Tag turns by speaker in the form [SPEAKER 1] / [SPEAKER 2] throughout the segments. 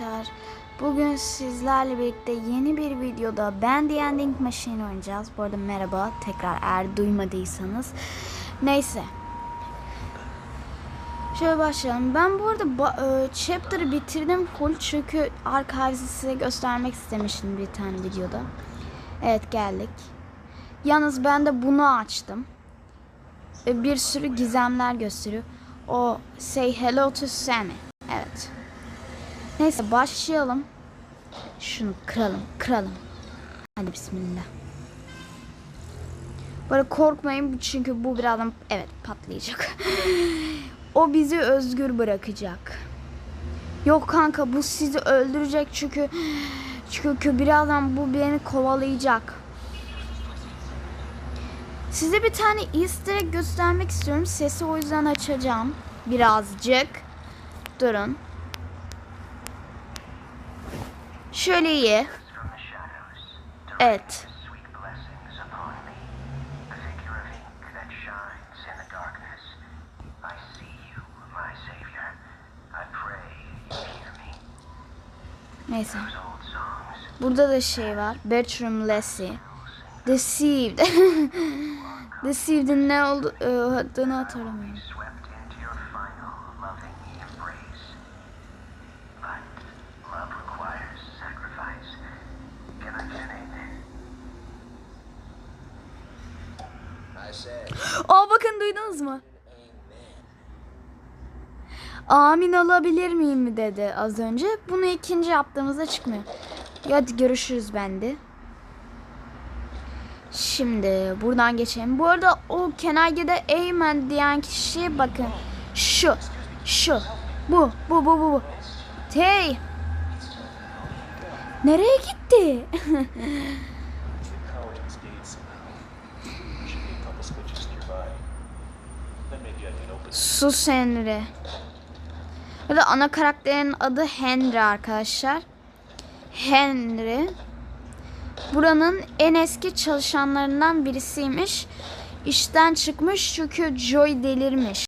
[SPEAKER 1] arkadaşlar. Bugün sizlerle birlikte yeni bir videoda Ben The Ending Machine oynayacağız. Bu arada merhaba tekrar eğer duymadıysanız. Neyse. Şöyle başlayalım. Ben bu arada e, chapter'ı bitirdim full çünkü archive'ı size göstermek istemiştim bir tane videoda. Evet geldik. Yalnız ben de bunu açtım. E, Bir sürü gizemler gösteriyor. O say hello to Sammy. Neyse başlayalım. Şunu kıralım, kıralım. Hadi bismillah. Böyle korkmayın çünkü bu birazdan evet patlayacak. o bizi özgür bırakacak. Yok kanka bu sizi öldürecek çünkü çünkü birazdan bu beni kovalayacak. Size bir tane easter egg göstermek istiyorum. Sesi o yüzden açacağım. Birazcık. Durun. Şöyle iyi. Evet.
[SPEAKER 2] sweet blessings upon me, a figure of ink that shines in the darkness. I see you, my Savior. I pray you hear me.
[SPEAKER 1] Neyse. Burada da şey var. Bedroom Lassie. Deceived. Deceived'in ne oldu e, hatırlamıyorum. Aa bakın duydunuz mu? Amin alabilir miyim mi dedi az önce. Bunu ikinci yaptığımızda çıkmıyor. Hadi görüşürüz bende. Şimdi buradan geçelim. Bu arada o kenargede Amen diyen kişi bakın. Şu. Şu. Bu. Bu bu bu bu. Hey. Nereye gitti? Sus Henry. Ya da ana karakterin adı Henry arkadaşlar. Henry. Buranın en eski çalışanlarından birisiymiş. İşten çıkmış çünkü Joy delirmiş.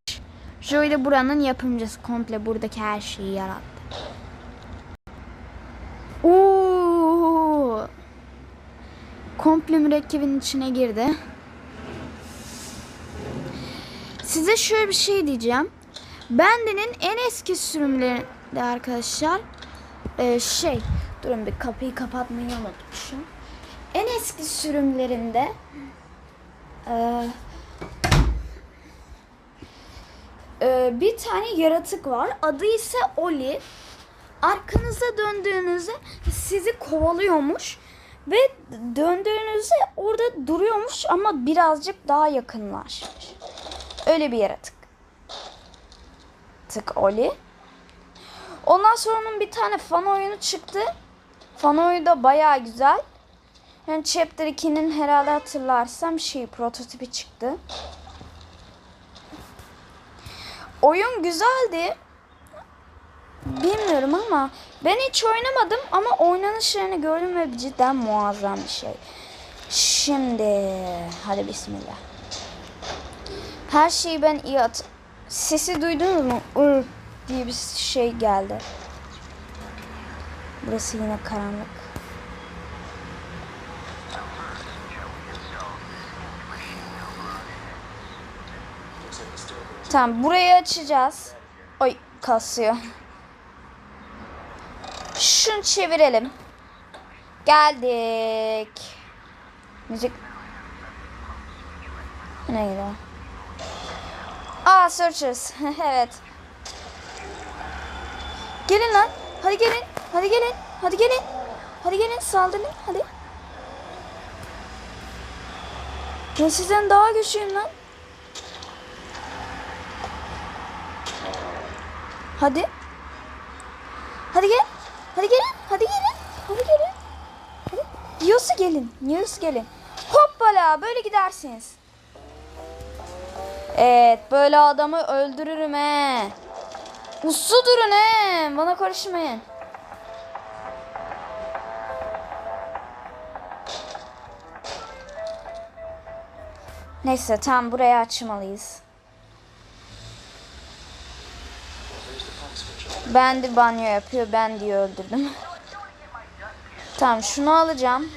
[SPEAKER 1] Joy de buranın yapımcısı. Komple buradaki her şeyi yarattı. Oo! Komple mürekkebin içine girdi. Size şöyle bir şey diyeceğim. Bende'nin en eski sürümlerinde arkadaşlar e, şey durun bir kapıyı kapatmayı unutmuşum. En eski sürümlerinde e, e, bir tane yaratık var. Adı ise Oli. Arkanıza döndüğünüzde sizi kovalıyormuş ve döndüğünüzde orada duruyormuş ama birazcık daha yakınlaşmış. Öyle bir yaratık. Tık Oli. Ondan sonra onun bir tane fan oyunu çıktı. Fan oyunu da bayağı güzel. Yani Chapter 2'nin herhalde hatırlarsam şey prototipi çıktı. Oyun güzeldi. Bilmiyorum ama ben hiç oynamadım ama oynanışlarını gördüm ve cidden muazzam bir şey. Şimdi hadi bismillah. Her şeyi ben iyi at. Sesi duydunuz mu? Ur diye bir şey geldi. Burası yine karanlık. Tamam burayı açacağız. Oy kasıyor. Şunu çevirelim. Geldik. Müzik. Neydi o? Aa searchers. evet. Gelin lan. Hadi gelin. Hadi gelin. Hadi gelin. Hadi gelin saldırın. Hadi. Ben sizden daha güçlüyüm lan. Hadi. Hadi gel. Hadi gelin. Hadi gelin. Hadi gelin. Hadi. Diyorsa gelin. Diyorsa gelin. Hoppala böyle gidersiniz. Evet böyle adamı öldürürüm he. Uslu durun he. Bana karışmayın. Neyse tam burayı açmalıyız. Ben de banyo yapıyor. Ben diye öldürdüm. tamam şunu alacağım.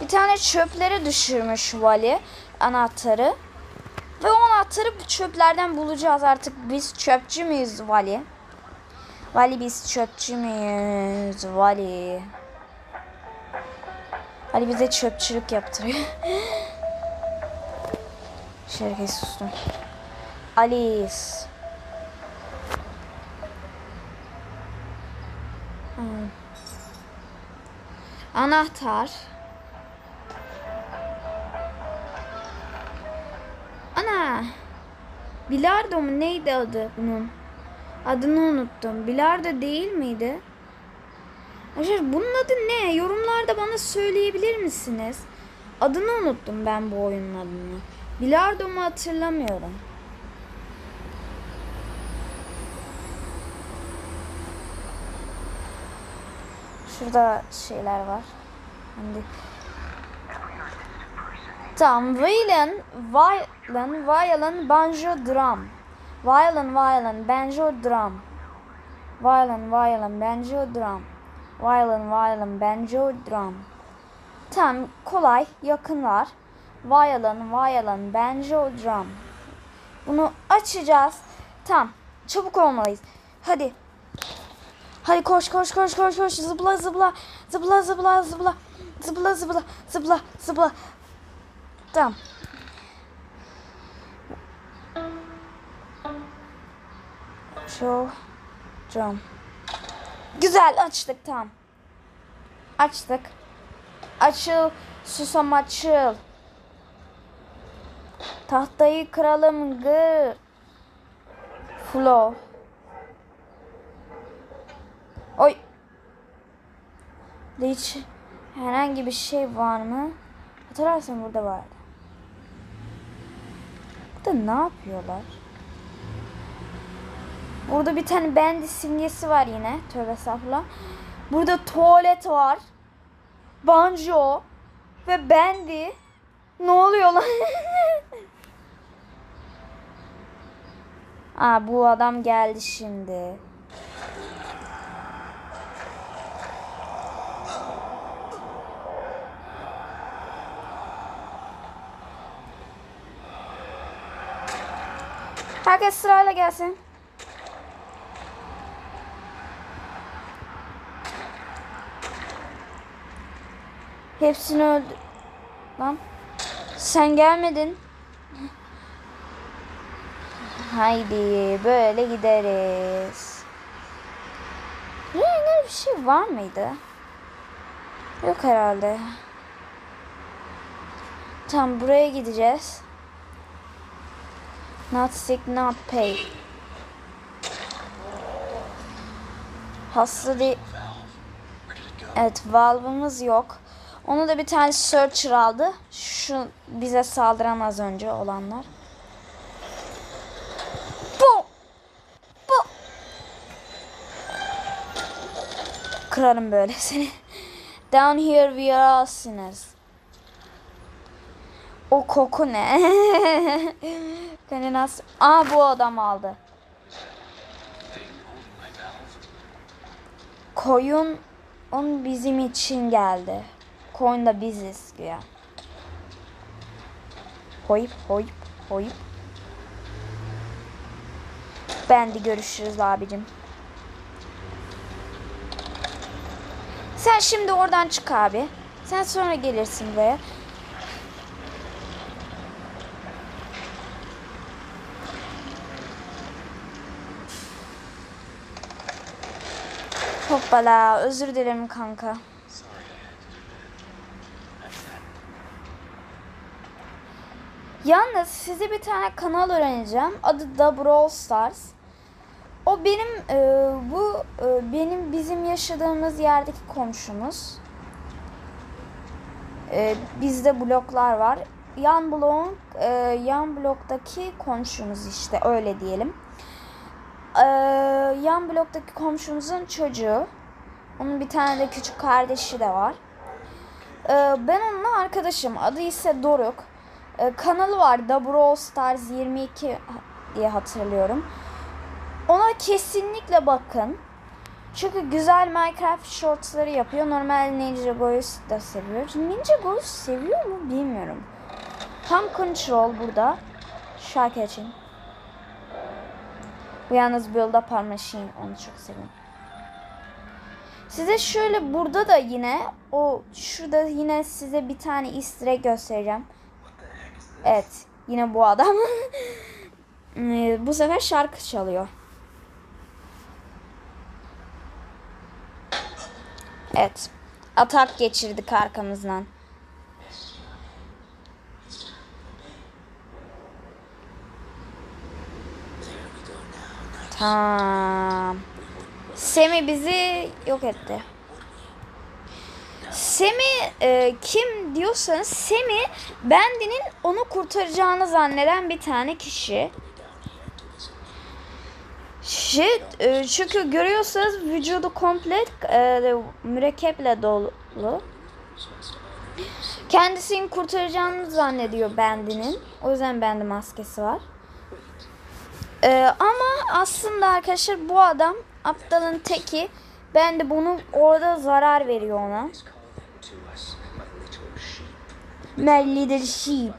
[SPEAKER 1] Bir tane çöplere düşürmüş Vali anahtarı. Anahtarı çöplerden bulacağız artık. Biz çöpçü müyüz Vali? Vali biz çöpçü müyüz Vali? Ali bize çöpçülük yaptırıyor. Şerkeş sustum. Alice. Hmm. Anahtar. Bilardo mu neydi adı bunun? Adını unuttum. Bilardo değil miydi? Arkadaşlar bunun adı ne? Yorumlarda bana söyleyebilir misiniz? Adını unuttum ben bu oyunun adını. Bilardo mu hatırlamıyorum. Şurada şeyler var. Şimdi Tamam, violin, violin, violin, banjo, drum. Violin, violin, banjo, drum. Violin, violin, banjo, drum. Violin, violin, banjo, drum. Tamam, kolay, yakınlar. Violin, violin, banjo, drum. Bunu açacağız. Tamam, çabuk olmalıyız. Hadi. Hadi koş koş koş koş koş zıpla zıpla zıpla zıpla zıpla zıpla zıpla zıpla zıpla Show drum. Güzel açtık tamam. Açtık. Açıl susam açıl. Tahtayı kıralım gır. Flow. Oy. Hiç herhangi bir şey var mı? Hatırlarsın burada vardı. Burada ne yapıyorlar? Burada bir tane bendi simgesi var yine. Tövbe estağfurullah. Burada tuvalet var. Banjo. Ve bendi. Ne oluyor lan? Aa bu adam geldi şimdi. Herkes sırayla gelsin. Hepsini öldü. Lan. Sen gelmedin. Haydi böyle gideriz. Buraya bir şey var mıydı? Yok herhalde. Tam buraya gideceğiz. Not sick, not paid. Hasta değil. Evet, valve'ımız yok. Onu da bir tane searcher aldı. Şu bize saldıran az önce olanlar. Bu. Bu. Kırarım böyle seni. Down here we are sinners. O koku ne? Beni nasıl... Aa bu adam aldı. Koyun on bizim için geldi. Koyun da biziz güya. Hoyup hoyup hoyup. Ben de görüşürüz abicim. Sen şimdi oradan çık abi. Sen sonra gelirsin buraya. Hoppala özür dilerim kanka. Yalnız size bir tane kanal öğreneceğim. Adı da Brawl Stars. O benim e, bu e, benim bizim yaşadığımız yerdeki komşumuz. E, bizde bloklar var. Yan blok e, yan bloktaki komşumuz işte öyle diyelim. E, yan bloktaki komşumuzun çocuğu. Onun bir tane de küçük kardeşi de var. E, ben onunla arkadaşım. Adı ise Doruk. E, kanalı var. Da Brawl Stars 22 diye hatırlıyorum. Ona kesinlikle bakın. Çünkü güzel Minecraft shortsları yapıyor. Normal Ninja Boys da seviyor. Ninja Boys seviyor mu bilmiyorum. Tam control burada. Şarkı için. Bu yalnız Up Our Machine. Onu çok seviyorum. Size şöyle burada da yine o şurada yine size bir tane easter egg göstereceğim. Evet. Yine bu adam. Ee, bu sefer şarkı çalıyor. Evet. Atak geçirdik arkamızdan. Tamam. Semi bizi yok etti. Semi e, kim diyorsanız Semi Bendy'nin onu kurtaracağını zanneden bir tane kişi. Şey, e, çünkü görüyorsanız vücudu komple e, mürekkeple dolu. Kendisini kurtaracağını zannediyor Bendy'nin. O yüzden Bendy maskesi var. E, ama aslında arkadaşlar bu adam aptalın teki. Ben de bunu orada zarar veriyor ona.
[SPEAKER 3] My little sheep.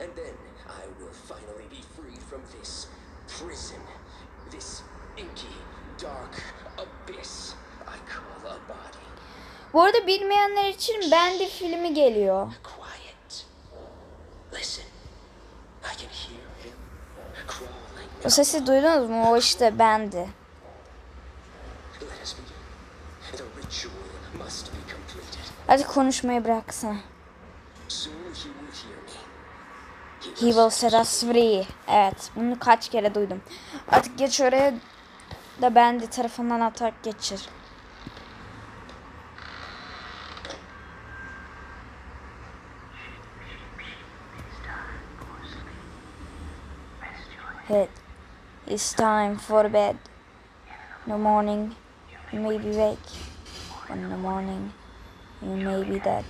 [SPEAKER 3] And then I will finally be free from this prison, this inky, dark abyss I call a body.
[SPEAKER 1] Bu arada bilmeyenler için Bendy filmi geliyor. O sesi duydunuz mu? O işte Bendy.
[SPEAKER 3] Let us begin. The ritual must be completed.
[SPEAKER 1] Hadi konuşmayı bıraksana.
[SPEAKER 3] He will
[SPEAKER 1] set us free. Evet. Bunu kaç kere duydum. Artık geç oraya da Bendy tarafından atak geçir. Hit. It's time for bed. In the morning, you may be wake. In the morning, you may be dead.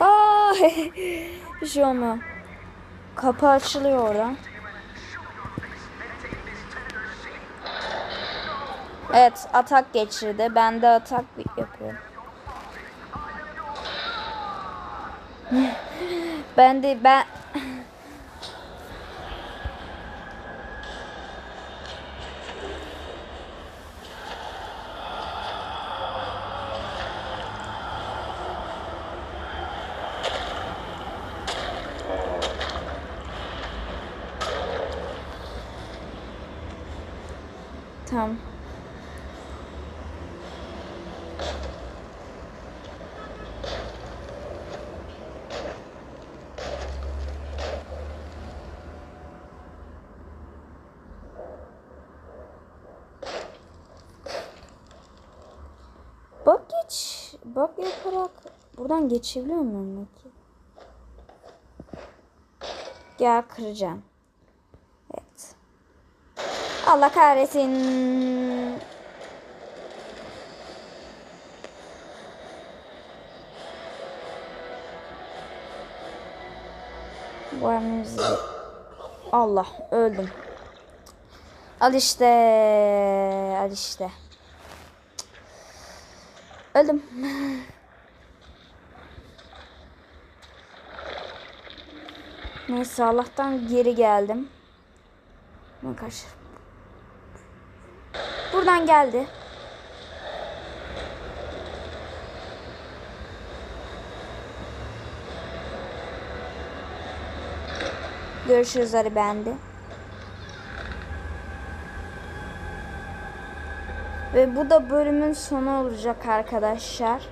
[SPEAKER 1] Aa, bir şey olmuyor. Kapı açılıyor oradan. Evet, atak geçirdi. Ben de atak yapıyorum. Ben de ben Tamam. Bak yaparak buradan geçebiliyor muyum peki? Gel kıracağım. Evet. Allah kahretsin. Bu müziği. Allah öldüm. Al işte. Al işte. Öldüm. Neyse Allah'tan geri geldim. Arkadaşlar. Buradan geldi. Görüşürüz Ali bendi. Ve bu da bölümün sonu olacak arkadaşlar.